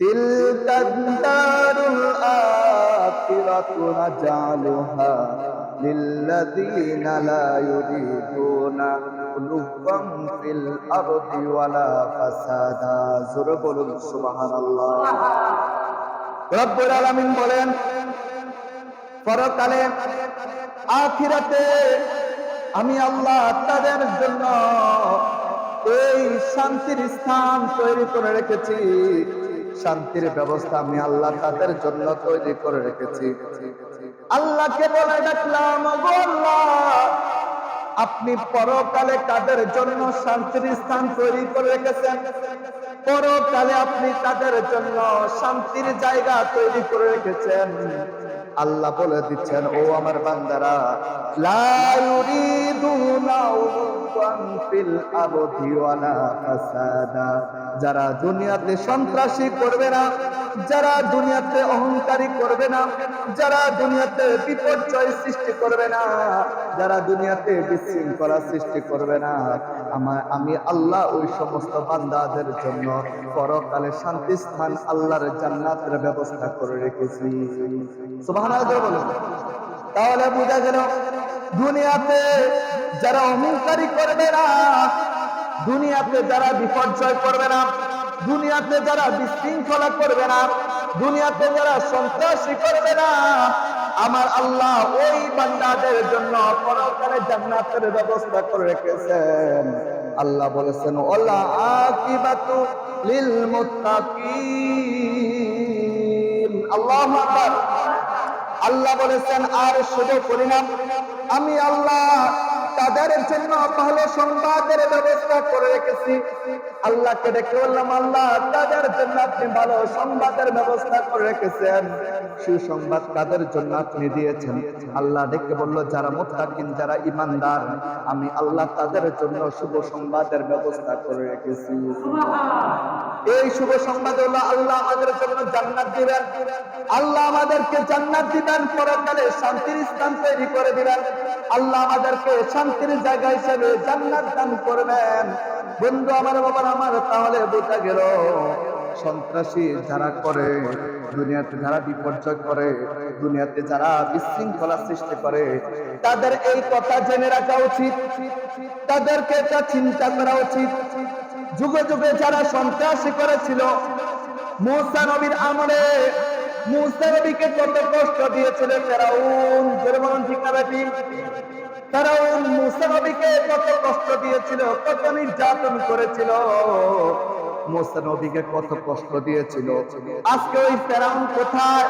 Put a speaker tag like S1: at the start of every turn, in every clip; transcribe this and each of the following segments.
S1: تلك الدار الآخرة نجعلها للذين لا يريدون علوا في الأرض ولا فسادا জোরে বলুন সুবহানাল্লাহ রব্বুল আলামিন বলেন পরকালে আখিরাতে আমি আল্লাহ তাদের জন্য এই শান্তির স্থান তৈরি করে রেখেছি শান্তির ব্যবস্থা আমি আল্লাহ তাদের জন্য তৈরি করে রেখেছি। আল্লাহকে বলে ডাকলাম আপনি পরকালে তাদের জন্য শান্তির স্থান তৈরি করে রেখেছেন? পরকালে আপনি তাদের জন্য শান্তির জায়গা তৈরি করে রেখেছেন? আল্লাহ বলে দিচ্ছেন, ও আমার বান্দারা, লা ইউরিদুনা উলুওয়ান ফিল আরদি ওয়ালা ফাসাদা। যারা দুনিয়াতে সন্ত্রাসী করবে না, যারা দুনিয়াতে অহংকারী করবে না, যারা দুনিয়াতে বিপর্যয় সৃষ্টি করবে না, যারা দুনিয়াতে বিশৃঙ্খলা সৃষ্টি করবে না, আমার, আমি আল্লাহ ওই সমস্ত বান্দাদের জন্য পরকালে শান্তি স্থান আল্লাহর জান্নাতের ব্যবস্থা করে রেখেছি। তাহলে বোঝা গেল, দুনিয়াতে যারা অহংকারী করবে না দুনিয়াতে যারা বিপর্যয় করবে না, দুনিয়াতে যারা বিশৃঙ্খলা করবে না, দুনিয়াতে যারা সন্ত্রাসী করবে না, আমার আল্লাহ ওই বান্দাদের জন্য পরকালে জান্নাতের ব্যবস্থা করে রেখেছেন। আল্লাহ বলেছেন, ওলা আকিবাতু লিল মুত্তাকিন। আল্লাহু আকবার। আল্লাহ বলেছেন, আর শুধু পরিণাম আমি আল্লাহ তাদের জন্য ভালো সংবাদের ব্যবস্থা করে রেখেছি। আল্লাহকে ডেকে বললাম, আল্লাহ, তাদের জন্য আপনি ভালো সংবাদের ব্যবস্থা করে রেখেছেন। সুসংবাদ তাদের জন্য আপনি দিয়েছেন। আল্লাহ ডেকে বলল, যারা মোত্তাকিন, যারা ইমানদার আমি আল্লাহ তাদের জন্য শুভ সংবাদের ব্যবস্থা করে রেখেছি। এই শুভ সংবাদ হলো আল্লাহ আমাদের জন্য জান্নাত দিবেন। আল্লাহ আমাদেরকে জান্নাত দিবেন পরকালে শান্তির স্থান তৈরি করে দিবেন। আল্লাহ আমাদেরকে শান্তির জায়গা হিসেবে জান্নাত দান করবেন। বন্ধু, আমার বাবার আমার, তাহলে বোঝা গেল সন্ত্রাসী যারা করে, দুনিয়াতে যারা বিপর্যয় করে, দুনিয়াতে যারা বিশৃঙ্খলা সৃষ্টি করে, তাদের এই কথা জেনে রাখা উচিত। তাদেরকে চিন্তা করা উচিত। যুগে যুগে যারা সন্ত্রাসী করেছিল, মুসা আমলে, মুসা কত কষ্ট দিয়েছিল কত কষ্ট দিয়েছিল, কত নির্যাতন করেছিল কত কষ্ট দিয়েছিল। আজকে ওই ফেরাউন কোথায়?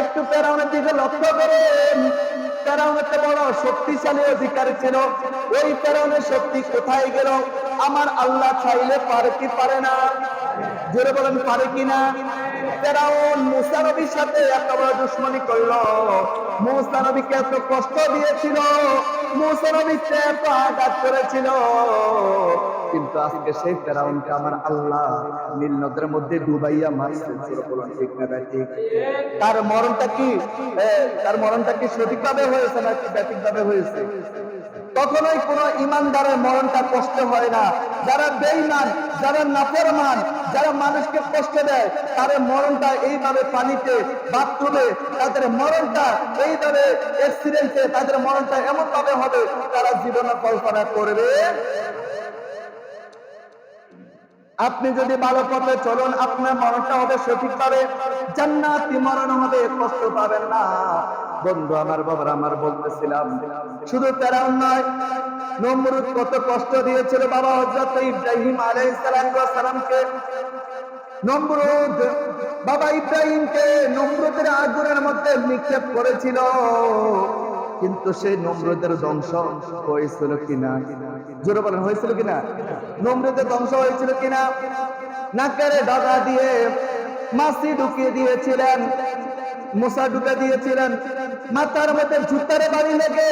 S1: একটু ফেরাউনের দিকে লক্ষ্য করেন। ফেরাউনের একটা বড় শক্তিশালী অধিকার ছিল, ওই ফেরাউনের শক্তি কোথায় গেল? আমার আল্লাহ চাইলে পারে কি পারে না? জোরে বলেন, পারে কি না? ফেরাউন মুসা নবীর সাথে এত বড় দুশ্মনী করল। মুসা নবীকে এত কষ্ট দিয়েছিল? মুসা এত আঘাত করেছিল? কিন্তু আজকে সেই ফেরাউনকে আমার আল্লাহ নীল নদের মধ্যে ডুবাইয়া মারছে। ঠিক তার মরণটা কি? তার মরণটা কি সঠিকভাবে হয়েছে নাকি ব্যাতিকভাবে হয়েছে? কখনোই কোন ইমানদারের মরণটা কষ্ট হয় না। যারা বেইমান যারা নাফরমান, যারা মানুষকে কষ্ট দেয়, তাদের মরণটা এইভাবে পানিতে, বাথরুমে তাদের মরণটা এইভাবে অ্যাক্সিডেন্টে তাদের মরণটা এমন ভাবে হবে, তারা জীবনে কল্পনা করবে। আপনি যদি ভালো পথে চলুন, আপনার মরণটা হবে সঠিকভাবে। জান্নাতি মরণ হবে, কষ্ট পাবেন না। বন্ধু, আমার বাবার আমার বলতেছিলাম, শুধু তেরাও নয়, নমরুদ কত কষ্ট দিয়েছিল বাবা হজরত ইব্রাহিম আলাইহিস নমরুদ, বাবা ইব্রাহিমকে নমরুদের আগুনের মধ্যে নিক্ষেপ করেছিল, কিন্তু সেই নমরুদের ধ্বংস হয়েছিল কিনা? জোরে বলেন, হয়েছিল কিনা? নমরুদের ধ্বংস হয়েছিল কিনা? নাকেরে ডগা দিয়ে মাসি ঢুকিয়ে দিয়েছিলেন। মশা ঢুকে দিয়েছিলেন। মাথার মধ্যে জুতারে বাড়ি লেগে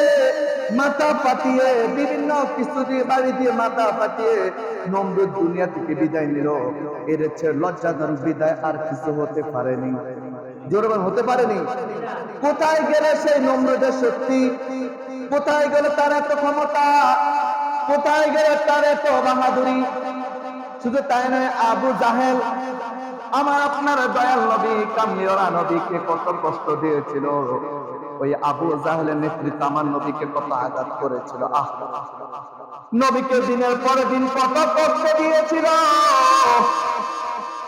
S1: মাথা পাতিয়ে বিভিন্ন কিছু দিয়ে বাড়ি দিয়ে মাথা পাতিয়ে নম্র দুনিয়া থেকে বিদায় নিল। এর চেয়ে লজ্জাজনক বিদায় আর কিছু হতে পারেনি। জোরবান হতে পারেনি? কোথায় গেলে সেই নম্রদের শক্তি? কোথায় গেলে তার এত ক্ষমতা? কোথায় গেলে তার এত বাহাদুরি? শুধু তাই নয়, আবু জাহেল আমার আপনার দয়াল নবী কামিয়রা নবীকে কত কষ্ট দিয়েছিল। ওই আবু জাহেলের নেতৃত্ব আমার নবীকে কত আঘাত করেছিল। আহ! নবীকে দিনের পরে দিন কত কষ্ট দিয়েছিল।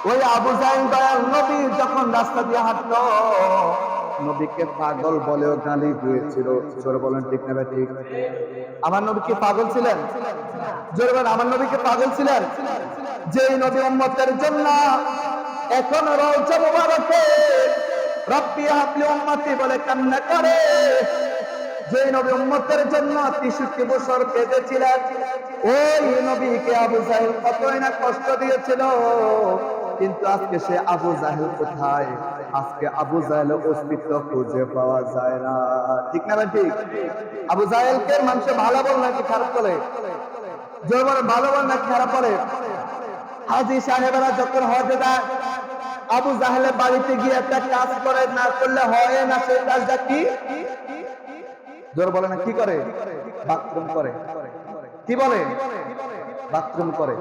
S1: ওই আবু জাহেল দয়াল নবী যখন রাস্তা দিয়ে হাঁটলো, নবীকে পাগল বলেও গালি দিয়েছিল। জোরে বলেন, ঠিক না ঠিক? আমার নবী কি পাগল ছিলেন? জোরে বলেন, আমার নবী কি পাগল ছিলেন? যে নবী উম্মতের জন্য এখন রওজা মুবারকে রব্বি হাবলি উম্মতি বলে কান্না করে। যে নবী উম্মতের জন্য তেষট্টি বছর কেঁদেছিলেন, ওই নবীকে আবু জাহেল কতই না কষ্ট দিয়েছিল। কিন্তু আজকে সে আবু জাহেল কোথায়? আজকে আবু জাহেলের অস্তিত্ব খুঁজে পাওয়া যায় না। ঠিক না ঠিক? আবু জাহেলকে মানুষ ভালো বল নাকি খারাপ বলে? জোর ভালো বল নাকি খারাপ বলে? হাজি সাহেবেরা যখন হজে যায় আবু জাহেলের বাড়িতে গিয়ে একটা কাজ করে, না করলে হয় না, সেই কাজটা কি? জোর বলে না কি করে? বাথরুম করে। কি বলে? বাথরুম করে।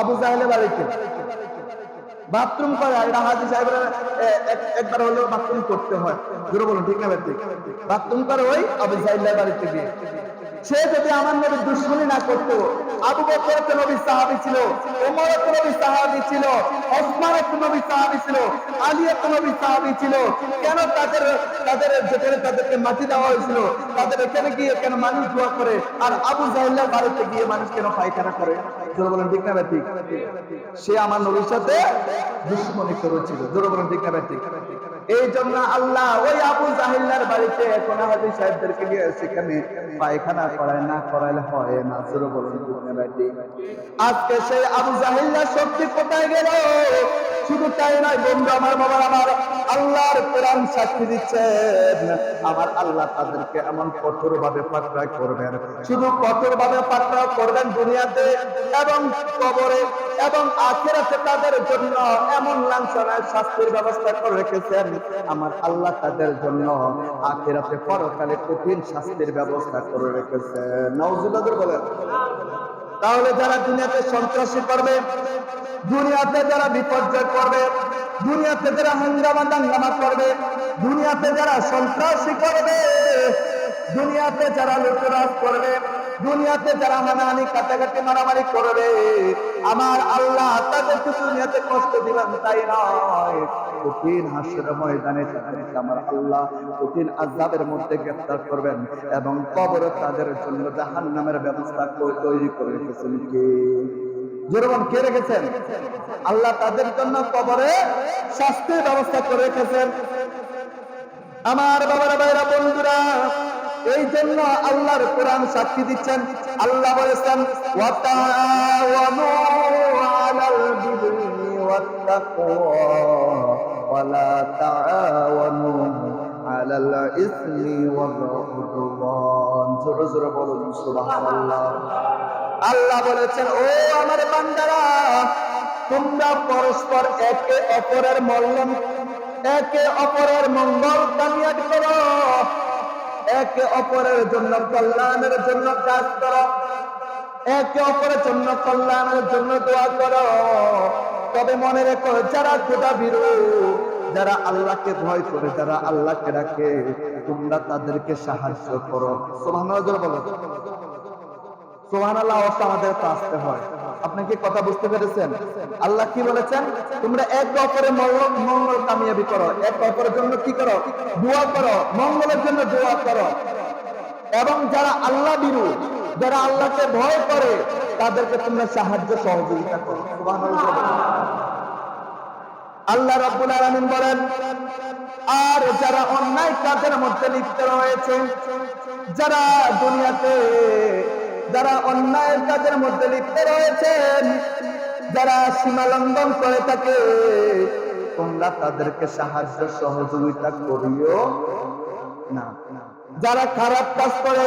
S1: আবু জাহেলের বাড়িতে। বাথরুম করে আর হাজি সাহেবের একবার হলেও বাথরুম করতে হয়। জোরে বলুন, ঠিক না ঠিক বাথরুম করে ওই আবু জাহেলের বাড়িতে গিয়ে। সে যদি আমার নবীর দুশ্মনী না করতো, আবু বকর তো নবী সাহাবী ছিল ওমর তো নবী সাহাবী ছিল ওসমান তো নবী সাহাবী ছিল আলী তো নবী সাহাবী ছিল। কেন তাদের তাদের যেখানে তাদেরকে মাটি দেওয়া হয়েছিল, তাদের এখানে গিয়ে কেন মানুষ দোয়া করে? আর আবু জাহেলের বাড়িতে গিয়ে মানুষ কেন পায়খানা করে? জোরে বলেন, ঠিক না সে আমার নবীর সাথে দুশ্মনী করেছিল। জোরে বলেন, ঠিক না ঠিক? এই জন্য আল্লাহ ওই আবু জাহিল্লার বাড়িতে এখন হাজি সাহেবদেরকে গিয়ে সেখানে পায়খানা করায়, না করাইলে হয় না, জোরে বলুন আজকে সেই আবু জাহিল্লার শক্তি কোথায় গেল? শুধু তাই নয়, বন্ধু, আমার বাবা আমার আল্লাহর কোরআন সাক্ষী দিচ্ছেন। আমার আল্লাহ তাদেরকে এমন কঠোর ভাবে পাকড়া করবেন। শুধু কঠোর ভাবে পাকড়া করবেন দুনিয়াতে এবং কবরে এবং আখেরাতে তাদের জন্য এমন লাঞ্ছনার শাস্তির ব্যবস্থা করে রেখেছেন। আমার আল্লাহ তাদের জন্য আখেরাতে পরকালে কঠিন শাস্তির ব্যবস্থা করে রেখেছেন নওজুল্লাহ বলেন। তাহলে যারা দুনিয়াতে সন্ত্রাসী করবে, দুনিয়াতে যারা বিপর্যয় করবে, দুনিয়াতে যারা হাঙ্গামা দাঙ্গামা করবে, দুনিয়াতে যারা সন্ত্রাসী করবে, দুনিয়াতে যারা লুটরাজ করবে দুনিয়াতে যারা হানাহানি কাটাকাটি মারামারি করবে, আমার আল্লাহ তাদেরকে দুনিয়াতে কষ্ট দিবেন, তাই নয়। কঠিন হাসের ময়দানে আমার আল্লাহ কঠিন আজাবের মধ্যে গ্রেফতার করবেন এবং কবরে তাদের জন্য জাহান নামের ব্যবস্থা তৈরি করে রেখেছেন কে? যেরকম কে রেখেছেন? আল্লাহ তাদের জন্য কবরে শাস্তির ব্যবস্থা করে রেখেছেন। আমার বাবারা, ভাইরা, বন্ধুরা এই জন্য আল্লাহর কোরআন সাক্ষী দিচ্ছেন। আল্লাহ বলেছেন আল্লাহ বলেছেন, ও আমার বান্দারা, তোমরা পরস্পর একে অপরের মল্লম, একে অপরের মঙ্গল কামিয়াত করো। একে অপরের জন্য কল্যাণের জন্য কাজ করো। একে অপরের জন্য কল্যাণের জন্য দোয়া করো। তবে মনে রেখো, যারা খোদা বিরু, যারা আল্লাহকে ভয় করে, যারা আল্লাহকে রাখে তোমরা তাদেরকে সাহায্য করো। সোহান বলো। সোহান আল্লাহ অবস্থা আমাদের আসতে হয়। আপনি কি কথা বুঝতে পেরেছেন? আল্লাহ কি বলেছেন? তোমরা এক অপরে মঙ্গল কামিয়াবি করো। এক অপরের জন্য কি করো? দোয়া করো। মঙ্গলের জন্য দোয়া করো। এবং যারা আল্লাহ বিরু, যারা আল্লাহকে ভয় করে, তাদেরকে তোমরা সাহায্য সহযোগিতা করো। আল্লাহ রাব্বুল আলামিন বলেন, আর যারা অন্যায় কাজের মধ্যে লিপ্ত রয়েছে, যারা দুনিয়াতে যারা অন্যায়ের কাজের মধ্যে লিপ্ত রয়েছেন, যারা সীমা লঙ্ঘন করে থাকে, তোমরা তাদেরকে সাহায্য সহযোগিতা করিও না। যারা খারাপ কাজ করে,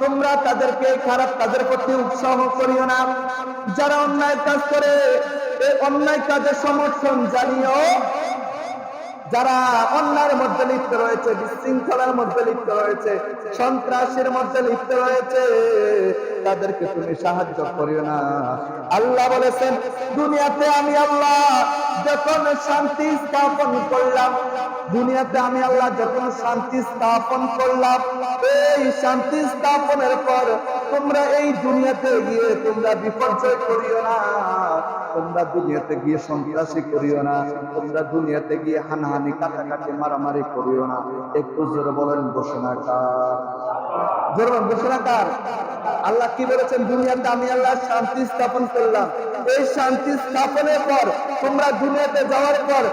S1: তোমরা তাদেরকে খারাপ কাজের প্রতি উৎসাহ করিও না। যারা অন্যায় কাজ করে অন্যায় কাজের সমর্থন জানিও যারা অন্যার মধ্যে লিপ্ত রয়েছে, বিশৃঙ্খলার মধ্যে লিপ্ত রয়েছে, সন্ত্রাসের মধ্যে লিপ্ত রয়েছে, তাদেরকে তুমি সাহায্য করিও না। আল্লাহ বলেছেন, দুনিয়াতে আমি আল্লাহ যখন শান্তি স্থাপন করলাম, দুনিয়াতে আমি আল্লাহ যখন শান্তি স্থাপন করলাম, এই শান্তি স্থাপনের পর তোমরা এই দুনিয়াতে গিয়ে তোমরা বিপর্যয় করিও না। তোমরা দুনিয়াতে গিয়ে সন্ত্রাসী করিও না, তোমরা দুনিয়াতে গিয়ে হানাহানি, কাটাকাটি, মারামারি করিও না। একটু জোরে বলেন ঘোষণা কার ঘোষণা কার? আল্লাহ কি বলেছেন? দুনিয়াতে আমি আল্লাহ শান্তি স্থাপন করলাম। এই শান্তি স্থাপনের পর, তোমরা দুনিয়াতে যাওয়ার পর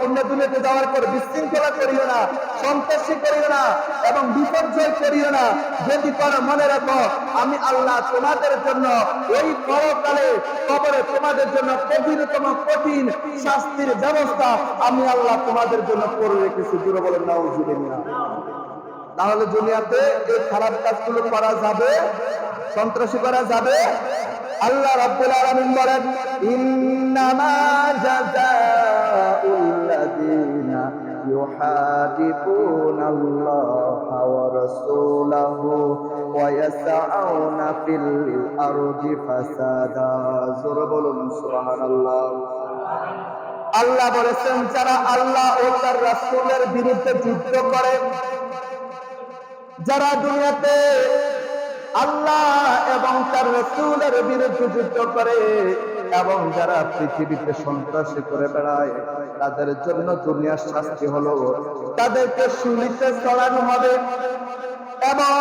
S1: তোমরা দুনিয়াতে যাওয়ার পর বিশৃঙ্খলা করিও না, সন্ত্রাসী করিও না এবং বিপর্যয় করিও না। যদি করো মনে রাখো, আমি আল্লাহ তোমাদের জন্য এই পরকালে কবরে তোমাদের জন্য কঠিনতম কঠিন শাস্তির ব্যবস্থা আমি আল্লাহ তোমাদের জন্য করে রেখেছি। দূরে বলেন না তাহলে দুনিয়াতে এই খারাপ কাজগুলো করা যাবে, সন্ত্রাসী করা যাবে। আল্লাহ রাব্বুল আলামিন বলেন, ইন্নামা জাযাউল্লাযীনা ইউহাদিবুনাল্লাহা ওয়া রাসূলাহু ওয়া ইয়াসআউনা ফিল আরদি ফাসাদা। জোরে বলুন, সুবহানাল্লাহ। আল্লাহ বলেছেন, যারা আল্লাহ ও তার রাসূলের বিরুদ্ধে যুদ্ধ করে যারা দুনিয়াতে আল্লাহ এবং তার রসুলের বিরুদ্ধে যুদ্ধ করে এবং যারা পৃথিবীতে সন্ত্রাসী করে বেড়ায়, তাদের জন্য দুনিয়ার শাস্তি হলো। তাদেরকে সুনিতে চড়ানো হবে। এবং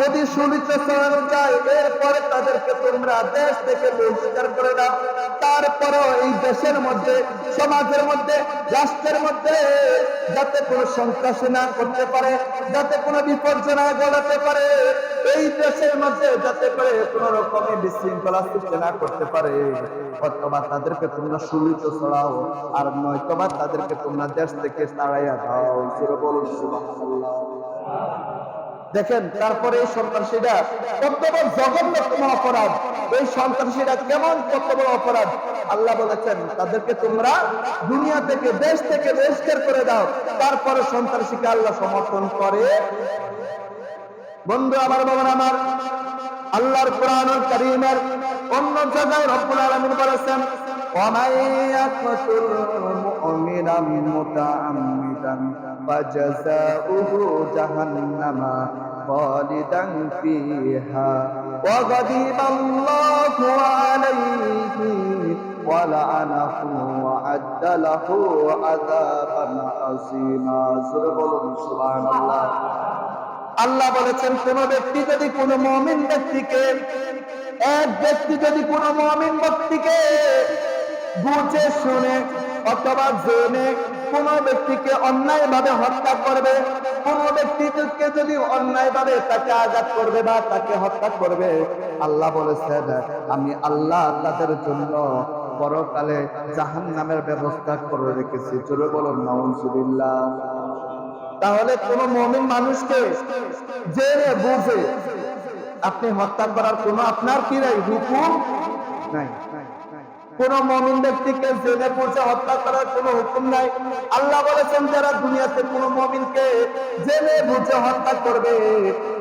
S1: যদি শুলিতে চড়ানো যায় এরপরে তাদেরকে তোমরা দেশ থেকে বহিষ্কার করে দাও। তারপরেও এই দেশের মধ্যে, সমাজের মধ্যে, রাষ্ট্রের মধ্যে যাতে কোনো সন্ত্রাসী না করতে পারে, যাতে কোনো বিপর্যয় না গড়াতে পারে, এই দেশের মধ্যে যাতে করে কোনো রকমের বিশৃঙ্খলা সৃষ্টি না করতে পারে। অথবা তাদেরকে তোমরা সুলিত ছড়াও, আর নয়তোবা তাদেরকে তোমরা দেশ থেকে তাড়াইয়া দাও। বলুন, সুবহানাল্লাহ। দেখেন তারপরে এই সন্ত্রাসীরা কত বড় জঘন্যতম অপরাধ এই সন্ত্রাসীরা কেমন কত বড় অপরাধ আল্লাহ বলেছেন তাদেরকে তোমরা দুনিয়া থেকে দেশ থেকে বহিষ্কার করে দাও তারপরে সন্ত্রাসীকে আল্লাহ সমর্থন করে বন্ধু আমার বাবার আমার আল্লাহর কোরআন কারীমের অন্য জায়গায় রব্বুল আলামিন বলেছেন ومن يقتل مؤمنا متعمدا فجزاؤه جهنم خالدا فيها وغضب الله عليه ولعنه وعد له عذابا عظيما سبحان الله আল্লাহ বলেছেন কোন ব্যক্তি যদি কোন মমিন ব্যক্তিকে এক ব্যক্তি যদি কোন মমিন ব্যক্তিকে বুঝে শুনে অথবা জেনে কোন ব্যক্তিকে অন্যায় ভাবে হত্যা করবে, কোন ব্যক্তিকে যদি অন্যায় ভাবে তাকে আঘাত করবে বা তাকে হত্যা করবে, আল্লাহ বলেছেন, আমি আল্লাহ তাদের জন্য পরকালে জাহান নামের ব্যবস্থা করে রেখেছি। চলে বলুন নওয়াজুবিল্লাহ তাহলে কোন মমিন মানুষকে জেনে বুঝে আপনি হত্যা করার কোন আপনার কি নাই, হুকুম নাই। কোন মমিন ব্যক্তিকে জেনে বুঝে হত্যা করার কোন হুকুম নাই। আল্লাহ বলেছেন, যারা দুনিয়াতে কোন মমিনকে জেনে বুঝে হত্যা করবে,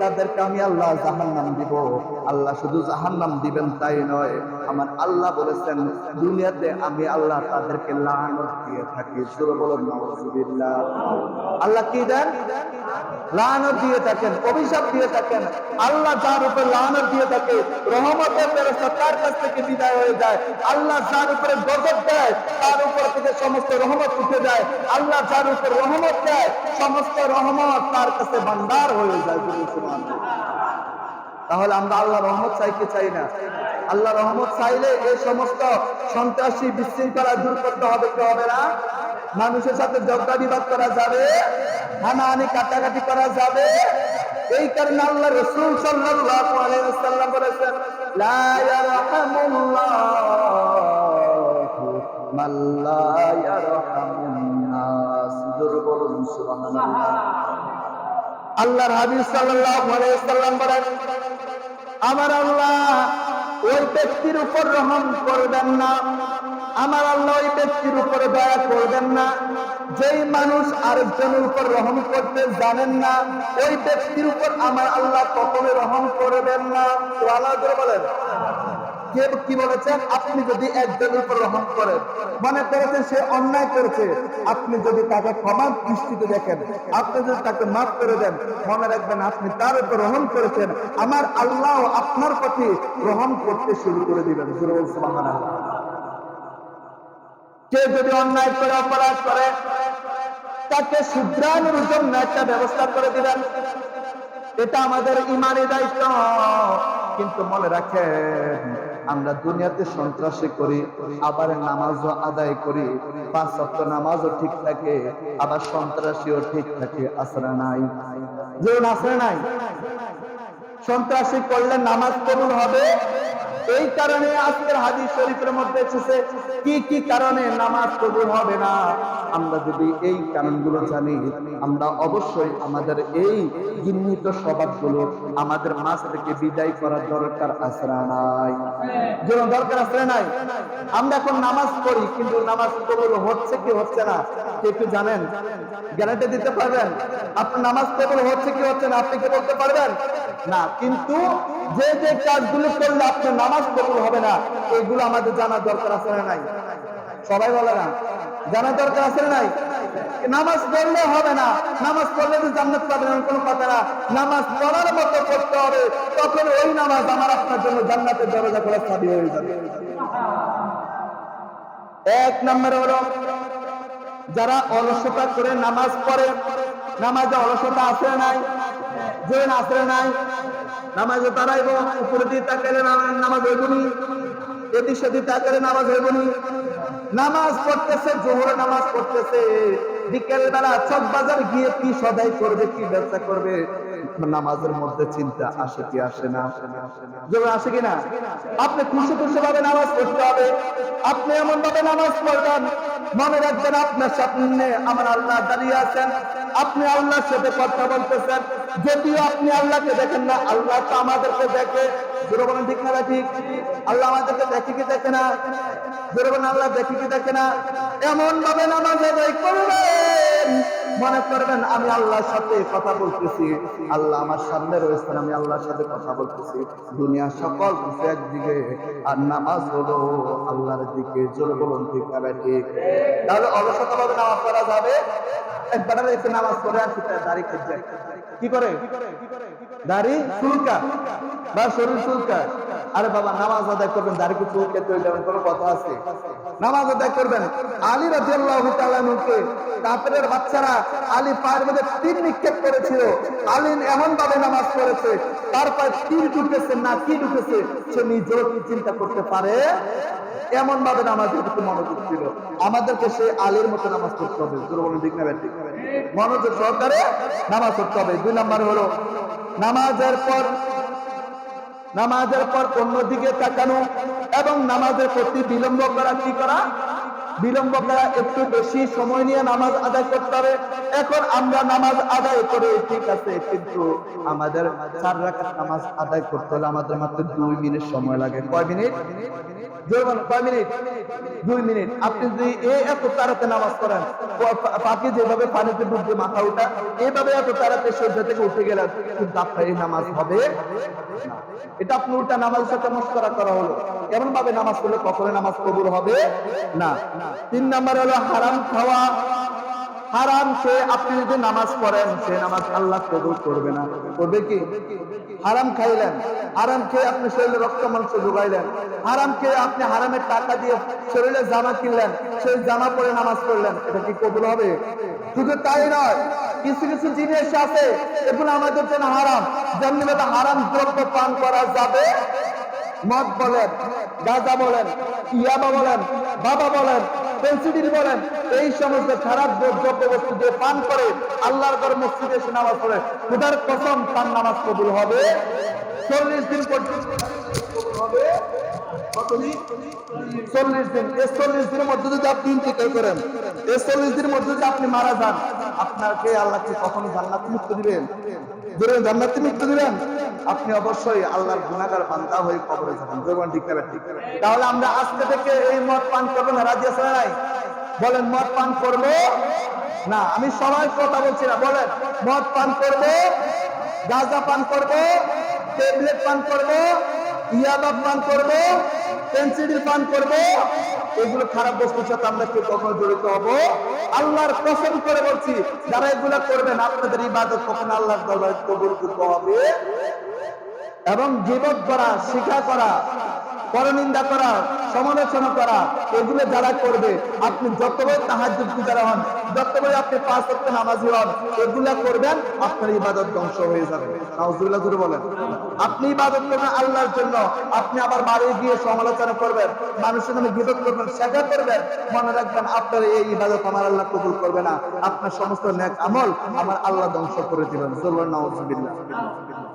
S1: তাদেরকে আমি আল্লাহ জাহান নাম দিব। আল্লাহ শুধু জাহান নাম দিবেন তাই নয়, আমার আল্লাহ বলেছেন, দুনিয়াতে আমি আল্লাহ তাদেরকে লানত দিয়ে থাকি। শুরু বলুন নওয়াজুবিল্লাহ আল্লাহ কি দেন? লানত দিয়ে থাকেন, অভিশাপ দিয়ে থাকেন। আল্লাহ যার উপর লানত দিয়ে থাকে, রহমতের তার কাছ থেকে বিদায় হয়ে যায়। আল্লাহ যার উপরে গজব দেয়, তার উপর থেকে সমস্ত রহমত উঠে যায়। আল্লাহ যার উপর রহমত দেয়, সমস্ত রহমত তার কাছে ভান্ডার হয়ে যায় তাহলে আমরা আল্লাহ রহমত চাইতে চাই না? আল্লাহ রহমত চাইলে এই সমস্ত সন্ত্রাসী বিশৃঙ্খলা দূর করতে হবে, কি হবে না? মানুষের সাথে ঝগড়া বিবাদ করা যাবে, হানাহানি কাটাকাটি করা যাবে। এই কারণে আল্লাহ রসুল ওয়াসাল্লাম বলেছেন, লা ইয়ারহামুল্লাহু। আল্লাহর হাবিব ওয়াসাল্লাম বলেন, আমার আল্লাহ ওই ব্যক্তির উপর রহম করবেন না। আমার আল্লাহ ওই ব্যক্তির উপরে দয়া করবেন না। যেই মানুষ আরেকজনের উপর রহম করতে জানেন না, ওই ব্যক্তির উপর আমার আল্লাহ কখনো রহম করবেন না। তো আল্লাহ বলেন। কে কি বলেছেন? আপনি যদি একজনের উপর রহম করেন, মনে করেছেন সে অন্যায় করেছে? আপনি যদি তাকে ক্ষমা দৃষ্টিতে দেখেন, আপনি যদি তাকে মাফ করে দেন, মনে রাখবেন আপনি তার উপর রহম করেছেন। আমার আল্লাহ আপনার প্রতি রহম করতে শুরু করে দিবেন। কে যদি অন্যায় করে, অপরাধ করে, তাকে শুদ্রানোর ব্যবস্থা করে দিবেন। এটা আমাদের দায়িত্ব। কিন্তু মনে রাখেন আমরা দুনিয়াতে সন্ত্রাসী করি, আবার নামাজও আদায় করি, পাঁচ সপ্তাহ নামাজও ঠিক থাকে, আবার সন্ত্রাসীও ঠিক থাকে আসলে নাই। যেমন আসলে নাই? সন্ত্রাসী করলে নামাজ কবুল হবে? এই কারণে আজকের হাদিস শরীফের মধ্যে এসেছে, কি কি কারণে নামাজ কবুল হবে না? আমরা যদি এই কারণগুলো জানি, আমরা অবশ্যই আমাদের এই চিহ্নিত স্বভাবগুলো আমাদের মাছ থেকে বিদায় করার দরকার না নাই? যেন দরকার না নাই? আমরা এখন নামাজ পড়ি, কিন্তু নামাজ কবুল হচ্ছে কি হচ্ছে না? একটু জানেন? গ্যারান্টি দিতে পারবেন? আপনার নামাজ কবুল হচ্ছে কি হচ্ছে না, আপনি কি বলতে পারবেন? না, কিন্তু যে যে কাজগুলো করলে আপনার নামাজ কবুল হবে না, এগুলো আমাদের জানার দরকার আছে না নাই? সবাই বলে না। জানার দরকার আছে না নাই? নামাজ পড়লে হবে না। নামাজ পড়লে তো জান্নাত পাবেন এমন কোনো কথা না। নামাজ পড়ার মতো করতে হবে, তখন ওই নামাজ আমার আপনার জন্য জান্নাতের দরজা খোলা চাবি হয়ে যাবে। এক নম্বরে হলো, যারা অলসতা করে নামাজ পড়ে, নামাজে অলসতা আছে নাই? যে আছে নাই? নামাজে তারাইব উপরে দিয়ে তাকাইলে না- নামাজ হইবনি, এদিক সেদিক তাকাইলে নামাজ হইবনি। নামাজ পড়তেছে, জোহর নামাজ পড়তেছে। বিকেল বেলা চক বাজার গিয়ে কি সদাই করবে, কি ব্যবসা করবে? নামাজের মধ্যে চিন্তা আসে কি আসে না? জোহর আসে কি না আপনি খুশি খুশি ভাবে নামাজ পড়তে হবে। আপনি এমন ভাবে নামাজ পড়বেন। মনে রাখবেন আপনার সামনে আমার আল্লাহ দাঁড়িয়ে আছেন। আপনি আল্লাহর সাথে কথা বলতেছেন। যদিও আপনি আল্লাহকে দেখেন না, আল্লাহ তো আমাদেরকে দেখে। জোরে ঠিক না ঠিক আল্লাহ আমাদেরকে দেখে কি দেখে না? জোরে আল্লাহ দেখে কি দেখে না? এমন ভাবে করবেন। মনে করবেন, আমি আল্লাহর সাথে কথা বলতেছি। আল্লাহ আমার সামনে রয়েছেন, আমি আল্লাহর সাথে কথা বলতেছি। দুনিয়া সকল কিছু একদিকে, আর নামাজ হলো আল্লাহর দিকে। জোরে বলুন ঠিক তাহলে অলসতা নামাজ পড়া যাবে? একবার একটু নামাজ পড়ে আসি তার দাড়ি খেয়ে কি করে? দাড়ি? চুলকা বা শরীর চুলকা আরে বাবা, নামাজ আদায় করবেন, দাড়ি কি চুল খেতে হইলে কোনো কথা আছে? নামাজ আদায় করবেন। আলী রাদিয়াল্লাহু তাআলা নুকে কাফেরের বাচ্চারা আলী পায়ের মধ্যে তীর নিক্ষেপ করেছিল। আলী এমন ভাবে নামাজ পড়েছে তার পায়ে তীর ঢুকেছে না কি ঢুকেছে, সে নিজেও কি চিন্তা করতে পারে? এমন ভাবে নামাজের প্রতি মনোযোগ ছিল। আমাদেরকে সেই আলীর মতো নামাজ পড়তে হবে। জোরে বলুন, ঠিক না ব্যাঠিক মনোযোগ সহকারে নামাজ পড়তে হবে। দুই নাম্বার হলো, নামাজের পর নামাজের পর অন্যদিকে তাকানো এবং নামাজের প্রতি বিলম্ব করা কি করা? বিলম্ব করা একটু বেশি সময় নিয়ে নামাজ আদায় করতে এখন আমরা নামাজ আদায় করে, ঠিক আছে, কিন্তু আমাদের চার নামাজ আদায় করতে হলে আমাদের মাত্র দুই মিনিট সময় লাগে। কয় মিনিট? নামাজ যেভাবে পানিতে মাথা উঠা এত থেকে উঠে গেলেন, কিন্তু আপনার এই নামাজ হবে এটা আপনি উল্টা নামাজের সাথে মস্করা করা হলো। এমন ভাবে নামাজ পড়লে কখনো নামাজ কবুল হবে না? তিন নাম্বার হলো হারাম খাওয়া। হারাম খেয়ে আপনি যদি নামাজ পড়েন, সে নামাজ আল্লাহ কবুল করবে না। করবে কি? হারাম খাইলেন। হারাম খেয়ে আপনি শরীরে রক্ত মাংস যোগাইলেন হারাম খেয়ে আপনি হারামের টাকা দিয়ে শরীরে জামা কিনলেন। সেই জামা পরে নামাজ পড়লেন। এটা কি কবুল হবে? শুধু তাই নয়, কিছু কিছু জিনিস আছে এগুলো আমাদের জন্য হারাম। যেমনি হারাম দ্রব্য পান করা যাবে মদ বলেন, গাঁজা বলেন, ইয়াবা বলেন, বাবা বলেন পেন্সিডিল বলেন, এই সমস্ত খারাপ দ্রব্য বস্তু দিয়ে পান করে আল্লাহর ঘর মসজিদে এসে নামাজ পড়ে। খুদার কসম, তার নামাজ কবুল হবে। চল্লিশ দিন পর্যন্ত হবে। আপনি অবশ্যই আল্লাহর গুণাগার বান্দা হয়ে কবরে যাবেন। তাহলে আমরা আজকে থেকে এই মদ পান করব না, রাজি আছে নাই? বলেন, মদ পান করব? না, আমি সবাই কথা বলছি না, বলেন, মদ পান করব? গাঁজা পান করব? ট্যাবলেট পান করব? ইয়াবা পান করব, পেন্সিল পান করব, এগুলো খারাপ বস্তুর সাথে আমরা কেউ কখনো জড়িত হব? আল্লাহর কসম করে বলছি, যারা এগুলো করবেন, আপনাদের ইবাদত কখন আল্লাহর দরবারে কবুল হবে। এবং জীবত করা, শিক্ষা করা, পরনিন্দা করা সমালোচনা করা, এগুলো যারা করবে, আপনি যতবার তাহাজ্জুদ গুজারা হন, যতবার আপনি পাঁচ ওয়াক্ত নামাজি হন, এগুলা করবেন, আপনার ইবাদত ধ্বংস হয়ে যাবে। জুড়ে বলেন। আপনি ইবাদত করবেন আল্লাহর জন্য, আপনি আবার বাড়ি গিয়ে সমালোচনা করবেন, মানুষের নামে গিবত করবেন সেটা করবেন, মনে রাখবেন আপনার এই ইবাদত আমার আল্লাহ কবুল করবে না। আপনার সমস্ত নেক আমল আমার আল্লাহ ধ্বংস করে দিবেন।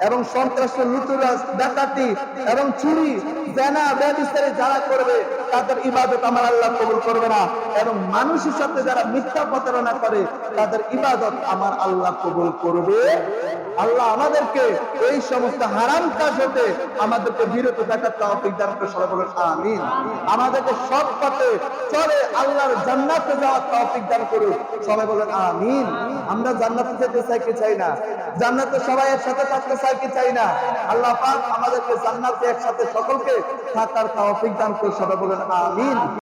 S1: এবং সন্ত্রাসের লুটুরাজ, ডাকাতি, এবং চুরি, জেনা ব্যবিস্তারে যারা করবে তাদের ইবাদত আমার আল্লাহ কবুল করবে না। এবং মানুষের সাথে যারা মিথ্যা প্রতারণা করে, তাদের ইবাদত আমার আল্লাহ কবুল করবে। আল্লাহ আমাদেরকে এই সমস্ত হারাম কাজ হতে আমাদেরকে বিরত থাকার তৌফিক দান করে, সবাই আমিন। আমাদেরকে সৎ পথে চলে আল্লাহর জান্নাতে যাওয়ার তৌফিক দান করুন, সবাই বলেন, আমিন। আমরা জান্নাতে যেতে চাই কি চাই না? জান্নাতে সবাই একসাথে থাকতে চাই কি চাই না? আল্লাহ পাক আমাদেরকে জান্নাতে একসাথে সকলকে থাকার তৌফিক দান করে সবাই বলেন আমিন।